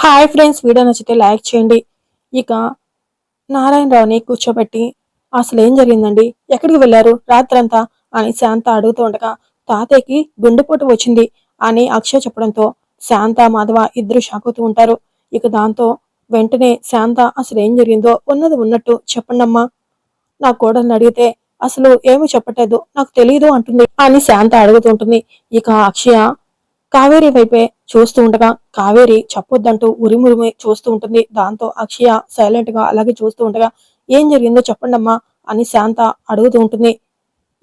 Hi friends video నచ్చితే like చేయండి. ఇక నారాయణరావుని కూర్చోబెట్టి అసలు ఏం జరిగిందండి? ఎక్కడికి వెళ్ళారు? రాత్రంతా? అని శాంత అడుగుతూ ఉండగా తాతయ్యకి గుండెపోటు వచ్చింది అని అక్షయ్ చెప్పడంతో శాంత మాధవ ఇద్దరు షాక్ అవుతూ ఉంటారు. ఇక దాంతో వెంటనే శాంత అసలు ఏం జరిగిందో? ఉన్నది ఉన్నట్టు చెప్పండమ్మా. నా కోడల్ని అడిగితే అసలు ఏమి చెప్పట్లేదు నాకు తెలియదు అంటుంది అని శాంత అడుగుతుంటుంది ఇక అక్షయ కావేరి వైపే చూస్తూ ఉండగా కావేరి చెప్పొద్దంటూ ఉరిమురిమి చూస్తూ ఉంటుంది. దాంతో అక్షయ సైలెంట్గా అలాగే చూస్తూ ఉండగా ఏం జరిగిందో చెప్పండమ్మా అని శాంత అడుగుతూ ఉంటుంది.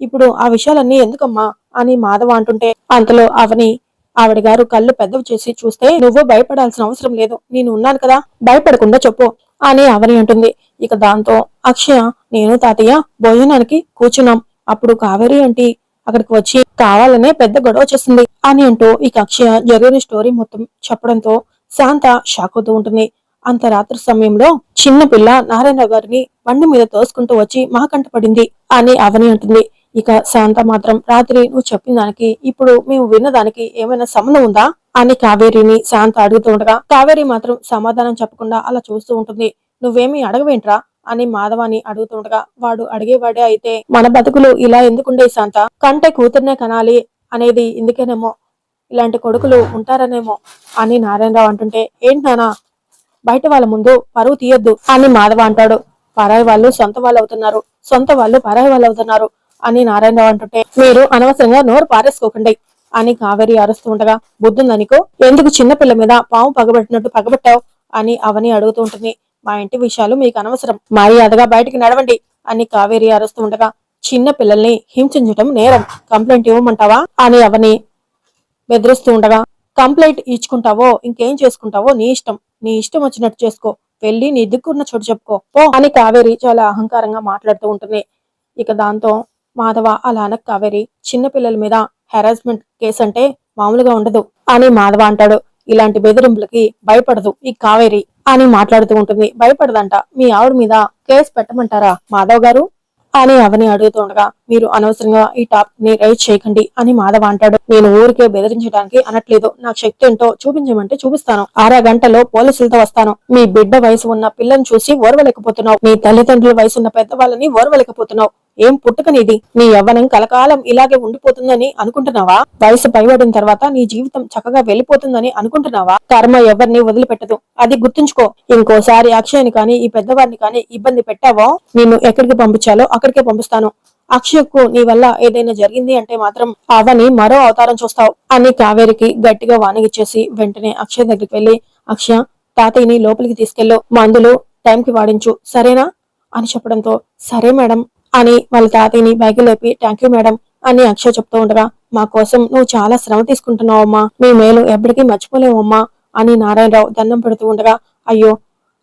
ఇప్పుడు ఆ విషయాలన్నీ ఎందుకమ్మా అని మాధవ అంటుంటే అంతలో అవని ఆవిడ గారు కళ్ళు పెద్దవి చేసి చూస్తే నువ్వు భయపడాల్సిన అవసరం లేదు. నేను ఉన్నాను కదా భయపడకుండా చెప్పు అని అవని అంటుంది. ఇక దాంతో అక్షయ నేను తాతయ్య భోజనానికి కూర్చున్నాం. అప్పుడు కావేరి అంటే అక్కడికి వచ్చి కావాలనే పెద్ద గొడవ చేసింది. అని అంటూ ఇక అక్షయ జరిగిన స్టోరీ మొత్తం చెప్పడంతో శాంత షాక్ అవుతూ ఉంటుంది. అంత రాత్రి సమయంలో చిన్న పిల్ల నారాయణరావు గారిని బండి మీద తోసుకుంటూ వచ్చి మా పడింది అని అవని అంటుంది. ఇక శాంత మాత్రం రాత్రి నువ్వు చెప్పిన దానికి ఇప్పుడు మేము విన్న దానికి ఏమైనా సంబంధం ఉందా? అని కావేరిని శాంత అడుగుతూ ఉండగా కావేరి మాత్రం సమాధానం చెప్పకుండా అలా చూస్తూ ఉంటుంది. నువ్వేమీ అడగవేంట్రా? అని మాధవాని అడుగుతుండగా వాడు అడిగేవాడే అయితే మన బతుకులు ఇలా ఎందుకుండే శాంత? కంటే కూతుర్నే కనాలి అనేది ఇందుకేనేమో? ఇలాంటి కొడుకులు ఉంటారనేమో? అని నారాయణరావు అంటుంటే ఏంటి నానా బయట వాళ్ళ ముందు పరువు తీయొద్దు అని మాధవ అంటాడు. పరాయి వాళ్ళు సొంత వాళ్ళు అవుతున్నారు సొంత వాళ్ళు పరాయి వాళ్ళు అవుతున్నారు అని నారాయణరావు అంటుంటే మీరు అనవసరంగా నోరు పారేసుకోకండి అని కావేరి అరుస్తూ ఉండగా బుద్ధుందనికో ఎందుకు చిన్న పిల్ల మీద పాము పగబెట్టినట్టు పగబెట్టావు? అని అవని అడుగుతూ ఉంటుంది. మా ఇంటి విషయాలు మీకు అనవసరం. మర్యాదగా బయటికి నడవండి అని కావేరి అరుస్తూ ఉండగా చిన్న పిల్లల్ని హింసించటం నేరం. కంప్లైంట్ ఇవ్వమంటావా అని అవని బెదిరిస్తూ ఉండగా కంప్లైంట్ ఇచ్చుకుంటావో ఇంకేం చేసుకుంటావో నీ ఇష్టం. నీ ఇష్టం వచ్చినట్టు చేసుకో. వెళ్ళి నీ దిక్కున్న చోటు చెప్పుకో. పో అని కావేరి చాలా అహంకారంగా మాట్లాడుతూ ఉంటుంది. ఇక దాంతో మాధవ అలా కావేరి చిన్న పిల్లల మీద హెరాస్మెంట్ కేసు అంటే మామూలుగా ఉండదు అని మాధవ అంటాడు. ఇలాంటి బెదిరింపులకి భయపడదు ఈ కావేరి. అని మాట్లాడుతూ ఉంటుంది. భయపడదంట. మీ ఆవిడ మీద కేసు పెట్టమంటారా మాధవ్ గారు? అని అవని అడుగుతూ ఉండగా మీరు అనవసరంగా ఈ టాప్ని రైజ్ చేయకండి అని మాధవ అంటాడు. నేను ఊరికే బెదిరించడానికి అనట్లేదు. నాకు శక్తి ఏంటో చూపించమంటే చూపిస్తాను. అర గంటలో పోలీసులతో వస్తాను. మీ బిడ్డ వయసు ఉన్న పిల్లని చూసి ఓర్వలేకపోతున్నావు. మీ తల్లిదండ్రుల వయసు ఉన్న పెద్దవాళ్ళని ఓర్వలేకపోతున్నావు. ఏం పుట్టుకనేది? నీ యవ్వనం కలకాలం ఇలాగే ఉండిపోతుందని అనుకుంటున్నావా? వయసు పైబడిన తర్వాత నీ జీవితం చక్కగా వెళ్ళిపోతుందని అనుకుంటున్నావా? కర్మ ఎవరిని వదిలిపెట్టదు. అది గుర్తుంచుకో. ఇంకోసారి అక్షయ్ని కానీ ఈ పెద్దవారిని కానీ ఇబ్బంది పెట్టావో? నిన్ను ఎక్కడికి పంపించాలో అక్కడికే పంపిస్తాను. అక్షయ్కు నీ వల్ల ఏదైనా జరిగింది అంటే మాత్రం అవని మరో అవతారం చూస్తావు. అని కావేరికి గట్టిగా వానగిచ్చేసి వెంటనే అక్షయ్ దగ్గరికి వెళ్ళి అక్షయ తాతయ్యని లోపలికి తీసుకెళ్ళు. మందులు టైంకి వాడించు. సరేనా? అని చెప్పడంతో సరే మేడం. అని వాళ్ళ తాతయ్యని బైకి లేపి థ్యాంక్ యూ మేడం అని అక్షయ్ చెప్తూ ఉండగా మా కోసం నువ్వు చాలా శ్రమ తీసుకుంటున్నావమ్మా మీ మేలు ఎప్పటికీ మర్చిపోలేవమ్మా అని నారాయణరావు దండం పెడుతూ ఉండగా అయ్యో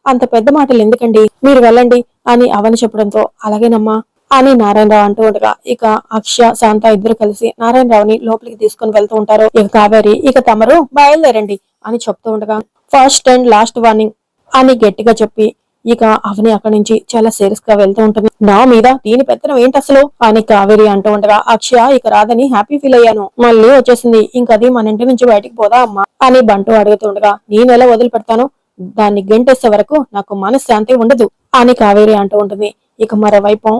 అంత పెద్ద మాటలు ఎందుకండి? మీరు వెళ్ళండి అని అవని చెప్పడంతో అలాగేనమ్మా అని నారాయణరావు అంటూ ఉండగా ఇక అక్ష శాంత ఇద్దరు కలిసి నారాయణరావుని లోపలికి తీసుకుని వెళ్తూ ఉంటారు. ఇక కావేరి ఇక తమరు బయలుదేరండి అని చెప్తూ ఉండగా ఫస్ట్ అండ్ లాస్ట్ వార్నింగ్ అని గట్టిగా చెప్పి ఇక అవని అక్కడి నుంచి చాలా సీరియస్గా వెళ్తూ ఉంటుంది. నా మీద దీని పెత్తనం ఏంటి అసలు? అని కావేరి అంటూ ఉండగా అక్షయ ఇక రాదని హ్యాపీ ఫీల్ అయ్యాను. మళ్ళీ వచ్చేసింది ఇంకది మన ఇంటి నుంచి బయటికి పోదా అమ్మా? అని బంటూ అడుగుతూ ఉండగా నేను ఎలా వదిలిపెడతాను? దాన్ని గెంటేసే వరకు నాకు మనశ్శాంతి ఉండదు. అని కావేరి అంటూ ఉంటుంది. ఇక మరోవైపు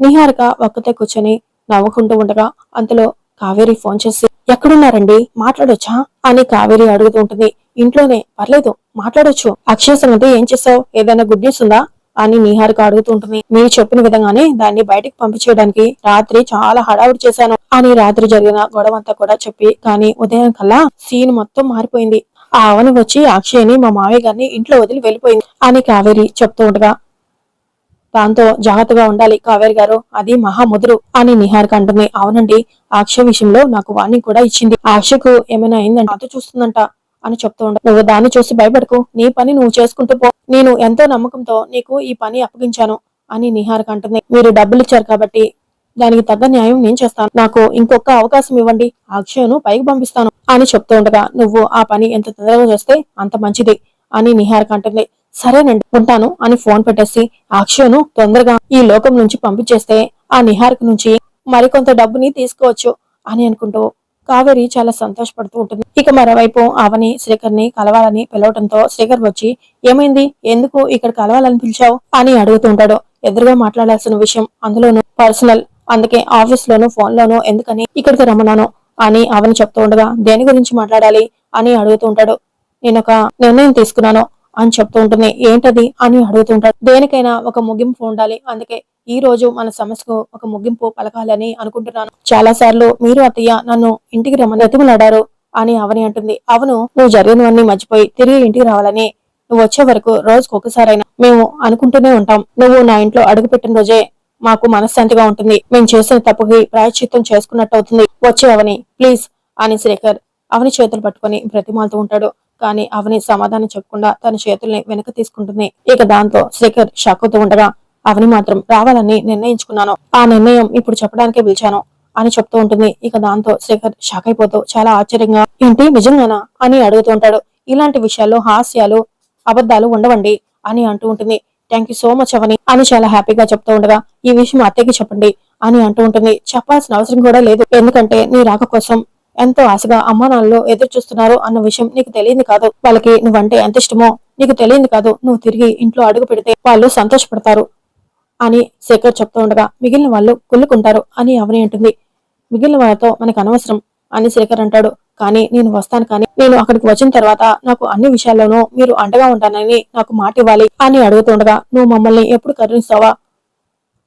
నిహారిక ఒక్కతే కూర్చొని నవ్వుకుంటూ ఉండగా అంతలో కావేరి ఫోన్ చేసి ఎక్కడున్నారండి? మాట్లాడొచ్చా? అని కావేరి అడుగుతూ ఉంటుంది. ఇంట్లోనే. పర్లేదు. మాట్లాడొచ్చు. అక్షయ సంగతి ఏం చేసావు ఏదైనా గుడ్ న్యూస్ ఉందా? అని నిహారిక అడుగుతూ ఉంటుంది. మీరు చెప్పిన విధంగానే దాన్ని బయటకు పంపించేయడానికి రాత్రి చాలా హడావుడి చేశాను అని రాత్రి జరిగిన గొడవ అంతా కూడా చెప్పి కానీ ఉదయం కల్లా సీన్ మొత్తం మారిపోయింది. ఆ అవని వచ్చి అక్షయని మా మావయ్య గారిని ఇంట్లో వదిలి వెళ్ళిపోయింది అని కావేరి చెప్తూ ఉండగా దాంతో జాగ్రత్తగా ఉండాలి. కావేరి గారు అది మహాముదురు అని నిహారిక అంటుంది అవునండి ఆ విషయంలో నాకు వార్నింగ్ కూడా ఇచ్చింది. ఆ ఏమైనా అయిందంటే అది చూస్తుందంట అని చెప్తూ ఉండ. నువ్వు దాన్ని చూసి భయపడకు. నీ పని నువ్వు చేసుకుంటూ పో. నేను ఎంతో నమ్మకంతో నీకు ఈ పని అప్పగించాను అని నిహారిక అంటుంది మీరు డబ్బులు ఇచ్చారు కాబట్టి దానికి తగ్గ న్యాయం నేను చేస్తాను. నాకు ఇంకొక అవకాశం ఇవ్వండి. అక్షయను పైకి పంపిస్తాను అని చెప్తూ ఉండగా నువ్వు ఆ పని ఎంత తొందరగా చేస్తే అంత మంచిది అని నిహారిక అంటుంది సరేనండి ఉంటాను అని ఫోన్ పెట్టేసి ఆ అక్షయను తొందరగా ఈ లోకం నుంచి పంపించేస్తే ఆ నిహారిక నుంచి మరికొంత డబ్బుని తీసుకోవచ్చు అని అనుకుంటూ కావేరి చాలా సంతోషపడుతూ ఉంటుంది. ఇక మరోవైపు అవని శ్రీకర్ని కలవాలని పిలవటంతో శ్రీకర్ వచ్చి ఏమైంది? ఎందుకు ఇక్కడ కలవాలని పిలిచావు? అని అడుగుతూ ఉంటాడు. ఎదురుగా మాట్లాడాల్సిన విషయం అందులోనూ పర్సనల్. అందుకే ఆఫీస్ లోను ఫోన్ లోను ఎందుకని ఇక్కడికి రమ్మన్నాను అని అవని చెప్తూ ఉండగా దేని గురించి మాట్లాడాలి? అని అడుగుతూ ఉంటాడు. నేను ఒక నిర్ణయం తీసుకున్నాను. అని చెప్తూ ఉంటుంది. ఏంటది? అని అడుగుతుంటాడు దేనికైనా ఒక ముగింపు ఉండాలి. అందుకే ఈ రోజు మన సమస్యకు ఒక ముగింపు పలకాలని అనుకుంటున్నాను. చాలా సార్లు మీరు అత్తయ్య నన్ను ఇంటికి రమ్మని ఎతిమలాడారు అని అవని అంటుంది. అవును నువ్వు జరిగినవన్నీ మర్చిపోయి తిరిగి ఇంటికి రావాలని నువ్వు వచ్చే వరకు రోజుకు ఒకసారైనా మేము అనుకుంటూనే ఉంటాం. నువ్వు నా ఇంట్లో అడుగు పెట్టిన రోజే మాకు మనశ్శాంతిగా ఉంటుంది. మేము చేసిన తప్పుకి ప్రాయశ్చిత్తం చేసుకున్నట్టు అవుతుంది. వచ్చే అవని ప్లీజ్ అని శ్రీకర్ అవని చేతులు పట్టుకొని బ్రతిమాలుతూ ఉంటాడు. కానీ అవని సమాధానం చెప్పకుండా తన చేతుల్ని వెనక తీసుకుంటుంది. ఇక దాంతో శేఖర్ షాక్ అవుతూ ఉండగా అవని మాత్రం రావాలని నిర్ణయించుకున్నాను. ఆ నిర్ణయం ఇప్పుడు చెప్పడానికే పిలిచాను అని చెప్తూ ఉంటుంది. ఇక దాంతో శేఖర్ షాక్ అయిపోతూ చాలా ఆశ్చర్యంగా ఏంటి నిజంగానా? అని అడుగుతూ ఉంటాడు. ఇలాంటి విషయాల్లో హాస్యాలు అబద్ధాలు ఉండవండి అని అంటూ ఉంటుంది. Thank you so much Avani అని చాలా హ్యాపీగా చెప్తూ ఉండగా ఈ విషయం అత్తయ్యకి చెప్పండి అని అంటూ ఉంటుంది. చెప్పాల్సిన అవసరం కూడా లేదు. ఎందుకంటే నీ రాక కోసం ఎంతో ఆశగా అమ్మా నాన్నలు ఎదురు చూస్తున్నారు అన్న విషయం నీకు తెలియదు కాదు. వాళ్ళకి నువ్వంటే ఎంత ఇష్టమో నీకు తెలియదు కాదు. నువ్వు తిరిగి ఇంట్లో అడుగు పెడితే వాళ్ళు సంతోషపడతారు అని శేఖర్ చెప్తూ ఉండగా మిగిలిన వాళ్ళు కుళ్ళుకుంటారు అని అవని అంటుంది. మిగిలిన వాళ్ళతో మనకు అనవసరం అని శేఖర్ అంటాడు. కానీ నేను వస్తాను కానీ నేను అక్కడికి వచ్చిన తర్వాత నాకు అన్ని విషయాల్లోనూ మీరు అండగా ఉంటానని నాకు మాట ఇవ్వాలి అని అడుగుతుండగా నువ్వు మమ్మల్ని ఎప్పుడు కరుణిస్తావా?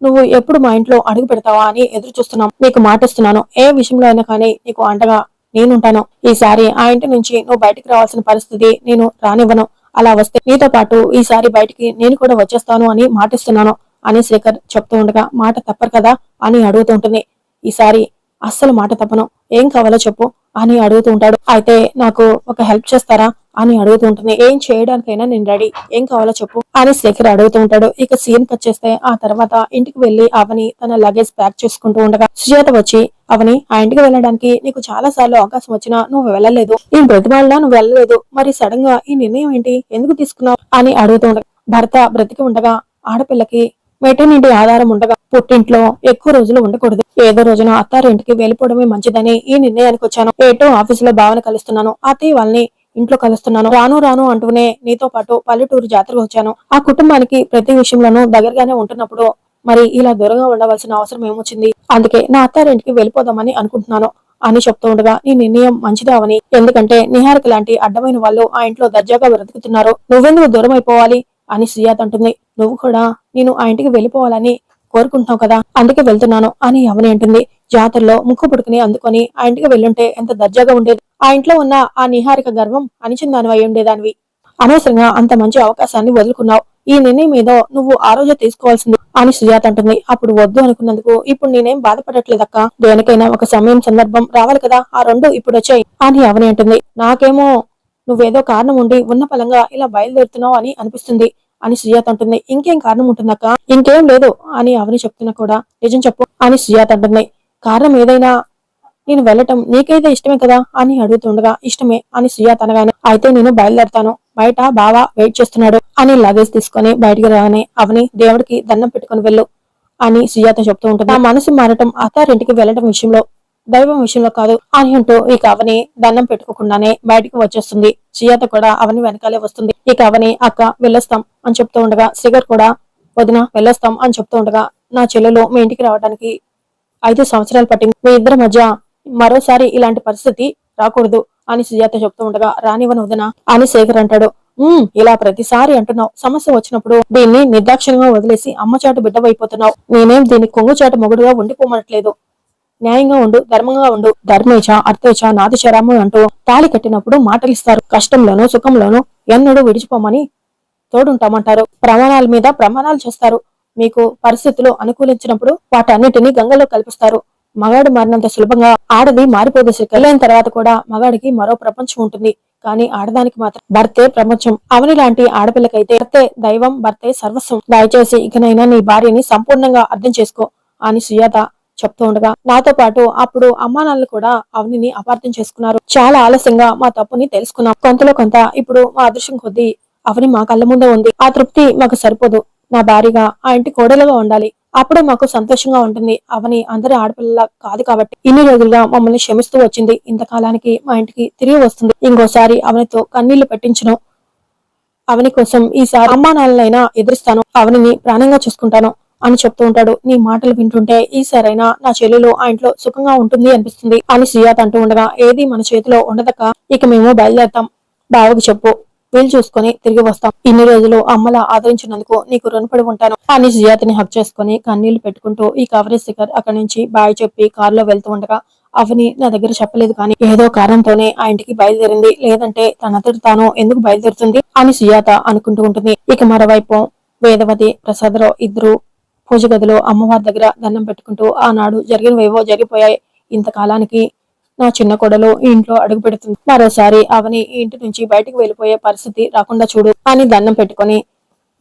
నువ్వు ఎప్పుడు మా ఇంట్లో అడుగు పెడతావా అని ఎదురు చూస్తున్నాం. నీకు మాటిస్తున్నాను. ఏ విషయంలో అయినా కానీ నీకు అండగా నేనుంటాను. ఈసారి ఆ ఇంటి నుంచి నువ్వు బయటికి రావాల్సిన పరిస్థితి నేను రానివ్వను. అలా వస్తే నీతో పాటు ఈసారి బయటికి నేను కూడా వచ్చేస్తాను అని మాటిస్తున్నాను అని శేఖర్ చెప్తూ ఉండగా మాట తప్పరు కదా అని అడుగుతూ ఉంటుంది. ఈసారి అస్సలు మాట తప్పను. ఏం కావాలో చెప్పు అని అడుగుతూ ఉంటాడు. అయితే నాకు ఒక హెల్ప్ చేస్తారా అని అడుగుతూ ఉంటుంది. ఏం చేయడానికైనా నేను రెడీ. ఏం కావాలో చెప్పు అని శేఖర్ అడుగుతూ ఉంటాడు. ఇక సీన్ కట్ చేస్తే ఆ తర్వాత ఇంటికి వెళ్ళి అవని తన లగేజ్ ప్యాక్ చేసుకుంటూ ఉండగా సుజాత వచ్చి అవని ఆ ఇంటికి వెళ్ళడానికి నీకు చాలా సార్లు అవకాశం వచ్చినా నువ్వు వెళ్ళలేదు. నేను బ్రతిమాలినా నువ్వు వెళ్ళలేదు. మరి సడన్గా ఈ నిర్ణయం ఏంటి? ఎందుకు తీసుకున్నావు? అని అడుగుతూ ఉండగా భర్త బ్రతికి ఉండగా ఆడపిల్లకి మెటర్నిటీ ఆధారం ఉండగా పుట్టింట్లో ఎక్కువ రోజులు ఉండకూడదు. ఏదో రోజున అత్తారింటికి వెళ్ళిపోవడమే మంచిదని ఈ నిర్ణయానికి వచ్చాను. ఏటో ఆఫీసులో భావన కలుస్తున్నాను. అతయ్య వాళ్ళని ఇంట్లో కలుస్తున్నాను. రాను రాను అంటూనే నీతో పాటు పల్లెటూరు జాతరకు వచ్చాను. ఆ కుటుంబానికి ప్రతి విషయంలోనూ దగ్గరగానే ఉంటున్నప్పుడు మరి ఇలా దూరంగా ఉండవలసిన అవసరం ఏమొచ్చింది? అందుకే నా అత్తారింటికి వెళ్ళిపోదామని అనుకుంటున్నాను అని చెప్తూ ఉండగా నీ నిర్ణయం మంచిదావని. ఎందుకంటే నిహారిక లాంటి అడ్డమైన వాళ్ళు ఆ ఇంట్లో దర్జాగా బ్రతుకుతున్నారు. నువ్వెందుకు దూరం అయిపోవాలి అని సుజాత్ అంటుంది. నువ్వు కూడా నేను ఆ ఇంటికి వెళ్ళిపోవాలని కోరుకుంటున్నావు కదా? అందుకే వెళ్తున్నాను అని అవని అంటుంది. జాతరలో ముక్కు పుడుకుని అందుకొని ఆ ఇంటికి వెళ్ళుంటే ఎంత దర్జాగా ఉండేది? ఆ ఇంట్లో ఉన్న ఆ నిహారిక గర్వం అనిచిందానివి అయి ఉండేదానివి. అనవసరంగా అంత మంచి అవకాశాన్ని వదులుకున్నావు. ఈ నిర్ణయం ఏదో నువ్వు ఆ రోజే తీసుకోవాల్సింది అని సుజాత అంటుంది. అప్పుడు వద్దు అనుకున్నందుకు ఇప్పుడు నేనేం బాధపడట్లేదక్క. దేనికైనా ఒక సమయం సందర్భం రావాలి కదా? ఆ రెండు ఇప్పుడు వచ్చాయి అని అవని అంటుంది. నాకేమో నువ్వేదో కారణం ఉండి ఉన్న పలంగా ఇలా బయలుదేరుతున్నావు అని అనిపిస్తుంది. అని సుజాత అంటుంది. ఇంకేం కారణం ఉంటుందక్క? ఇంకేం లేదు అని అవని చెప్తున్నా కూడా. నిజం చెప్పు అని సుజాత అంటుంది. కారణం ఏదైనా నేను వెళ్ళటం నీకైతే ఇష్టమే కదా అని అడుగుతుండగా ఇష్టమే అని సుజాత అనగానే అయితే నేను బయలుదేరతాను. బయట బావా వెయిట్ చేస్తున్నాడు అని లగేజ్ తీసుకొని బయటికి రాగానే అవని దేవుడికి దండం పెట్టుకుని వెళ్ళు అని సుజాత చెప్తూ ఉంటుంది. నా మనసు మారటం అత్తారింటికి వెళ్ళటం విషయంలో దైవం విషయంలో కాదు. అని అంటూ ఇక అవని దండం పెట్టుకోకుండానే బయటికి వచ్చేస్తుంది. సుజాత కూడా అవని వెనకాలే వస్తుంది. ఇక అవని అక్క వెళ్ళొస్తాం అని చెప్తూ ఉండగా శ్రీగర్ కూడా వదిన వెళ్ళొస్తాం అని చెప్తూ ఉండగా నా చెల్లెలు మీ ఇంటికి రావడానికి ఐదు సంవత్సరాలు పట్టింది. మీ ఇద్దరి మధ్య మరోసారి ఇలాంటి పరిస్థితి రాకూడదు అని సుజాత చెప్తూ ఉండగా రానివ్వను వదిన అని శేఖర్ అంటాడు. "ఉమ్, ఇలా ప్రతిసారి అంటున్నావు. సమస్య వచ్చినప్పుడు దీన్ని నిర్దాక్షిణ్యంగా వదిలేసి అమ్మచాటు బిడ్డవైపోతున్నావు. నేనేం దీన్ని కొంగుచాటు మొగుడుగా ఉండిపోమనట్లేదు. న్యాయంగా ఉండు ధర్మంగా ఉండు ధర్మేచ అర్థేచ నాదిచరాము అంటూ తాళి కట్టినప్పుడు మాటలిస్తారు. కష్టంలోనూ సుఖంలోనూ ఎన్నడూ విడిచిపోమని తోడుంటామంటారు. ప్రమాణాల మీద ప్రమాణాలు చేస్తారు. మీకు పరిస్థితులు అనుకూలించినప్పుడు వాటన్నిటిని గంగలో కల్పిస్తారు. మగాడు మారినంత సులభంగా ఆడది మారిపోదు. శ్రీ తర్వాత కూడా మగాడికి మరో ప్రపంచం ఉంటుంది. కానీ ఆడదానికి మాత్రం భర్తే ప్రపంచం. అవని లాంటి ఆడపిల్లకైతే భర్తే దైవం భర్తే సర్వస్వం. దయచేసి ఇకనైనా నీ భార్యని సంపూర్ణంగా అర్థం చేసుకో. అని సుయాత చెప్తూ ఉండగా నాతో పాటు అప్పుడు అమ్మా నాన్నలు కూడా అవనిని అపార్థం చేసుకున్నారు. చాలా ఆలస్యంగా మా తప్పుని తెలుసుకున్నాం. కొంతలో కొంత ఇప్పుడు మా అదృష్టం కొద్దీ అవని మా కళ్ళ ముందే ఉంది. ఆ తృప్తి మాకు సరిపోదు. నా భార్యగా ఆ ఇంటి కోడలుగా ఉండాలి. అప్పుడే మాకు సంతోషంగా ఉంటుంది. అవని అందరి ఆడపిల్ల కాదు కాబట్టి. ఇన్ని రోజులుగా మమ్మల్ని క్షమిస్తూ వచ్చింది. ఇంతకాలానికి మా ఇంటికి తిరిగి వస్తుంది. ఇంకోసారి అవనితో కన్నీళ్ళు పెట్టించను. అవని కోసం ఈసారి అమ్మానాన్నలైనా ఎదురుస్తాను. అవనిని ప్రాణంగా చూసుకుంటాను. అని చెప్తూ ఉంటాడు. నీ మాటలు వింటుంటే ఈసారైనా నా చెల్లెలు ఆ ఇంట్లో సుఖంగా ఉంటుంది అనిపిస్తుంది అని సుజాత అంటూ ఉండగా ఏది మన చేతిలో ఉండదక్క? ఇక మేము బయలుదేరతాం. బావకు చెప్పు. వీలు చూసుకొని తిరిగి వస్తాం. ఇన్ని రోజులు అమ్మలా ఆదరించినందుకు నీకు రుణపడి ఉంటాను అని సుజాతని హక్ చేసుకుని కన్నీళ్ళు పెట్టుకుంటూ ఈ కవరేజ్ శిఖర్ అక్కడి నుంచి బాయ్ చెప్పి కారులో వెళ్తూ ఉండగా అవని నా దగ్గర చెప్పలేదు కానీ ఏదో కారణంతోనే ఆ ఇంటికి బయలుదేరింది. లేదంటే తనంతటి తాను ఎందుకు బయలుదేరుతుంది అని సుజాత అనుకుంటూ ఉంటుంది. ఇక మరోవైపు వేదవతి ప్రసాదరావు ఇద్దరు పూజ గదిలో అమ్మవారి దగ్గర దండం పెట్టుకుంటూ ఆనాడు జరిగినవేవో జరిగిపోయాయి. ఇంతకాలానికి నా చిన్న కొడలు ఇంట్లో అడుగు పెడుతుంది. మరోసారి అవని ఇంటి నుంచి బయటికి వెళ్ళిపోయే పరిస్థితి రాకుండా చూడు అని దండం పెట్టుకొని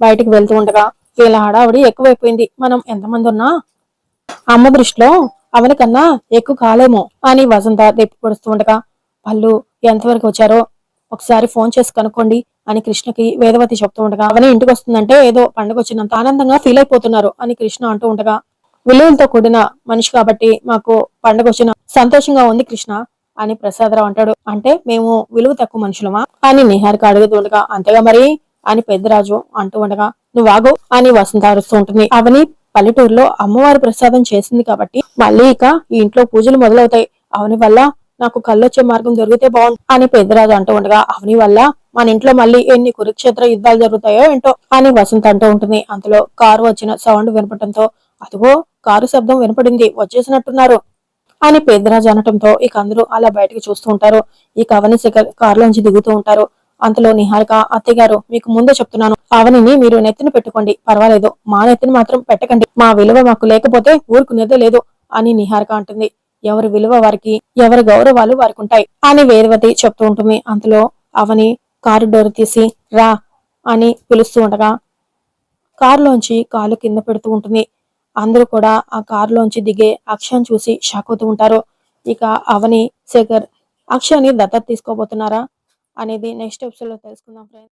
బయటికి వెళ్తూ ఉండగా వీళ్ళ హడావుడి ఎక్కువైపోయింది. మనం ఎంతమంది ఉన్నా? అమ్మ దృష్టిలో అవని కన్నా ఎక్కువ కాలేమో? అని వసంత దెప్పి పొడుస్తూ ఉండగా వాళ్ళు ఎంతవరకు వచ్చారో? ఒకసారి ఫోన్ చేసి కనుక్కోండి. అని కృష్ణకి వేదవతి చెప్తూ ఉండగా అవని ఇంటికి వస్తుందంటే ఏదో పండుగ వచ్చినంత ఆనందంగా ఫీల్ అయిపోతున్నారు అని కృష్ణ అంటూ ఉండగా విలువలతో కూడిన మనిషి కాబట్టి మాకు పండుగ వచ్చిన సంతోషంగా ఉంది కృష్ణ అని ప్రసాదరావు అంటాడు. అంటే మేము విలువ తక్కువ మనుషులమా? అని నిహారిక అడుగుతూ ఉండగా అంతేగా మరి? అని పెద్దరాజు అంటూ ఉండగా నువ్వు ఆగు అని వసంత అరుస్తూ ఉంటుంది. అవని పల్లెటూరులో అమ్మవారి ప్రసాదం చేసింది కాబట్టి మళ్ళీ ఇక ఈ ఇంట్లో పూజలు మొదలవుతాయి. అవని వల్ల నాకు కళ్ళొచ్చే మార్గం దొరికితే బాగుంది అని పెద్దరాజు అంటూ ఉండగా అవని వల్ల మన ఇంట్లో మళ్ళీ ఎన్ని కురుక్షేత్ర యుద్ధాలు జరుగుతాయో ఏంటో? అని వసంత అంటూ ఉంటుంది. అంతలో కారు వచ్చిన సౌండ్ వినపడంతో అదిగో కారు శబ్దం వినపడింది వచ్చేసినట్టున్నారు. అని పెద్దరాజు అనటంతో ఇక అందరూ అలా బయటకు చూస్తూ ఉంటారు. ఇక అవని శిఖర్ కారులోంచి దిగుతూ ఉంటారు. అంతలో నిహారిక అత్తయ్య గారు మీకు ముందే చెప్తున్నాను. అవనిని మీరు నెత్తిన పెట్టుకోండి. పర్వాలేదు. మా నెత్తిని మాత్రం పెట్టకండి. మా విలువ మాకు లేకపోతే ఊరుకునేదే లేదు అని నిహారిక అంటుంది. ఎవరి విలువ వారికి ఎవరి గౌరవాలు వారికి ఉంటాయి అని వేదవతి చెప్తూ ఉంటుంది. అంతలో అవని కారు డోర్ తీసి రా అని పిలుస్తూ ఉండగా కారులోంచి కాలు కింద పెడుతూ ఉంటుంది. అందరూ కూడా ఆ కారులోంచి దిగే అక్షయ్ చూసి షాక్ అవుతూ ఉంటారు. ఇక అవని శేఖర్ అక్షయని దత్తత తీసుకోబోతున్నారా? అనేది నెక్స్ట్ ఎపిసోడ్లో తెలుసుకుందాం ఫ్రెండ్స్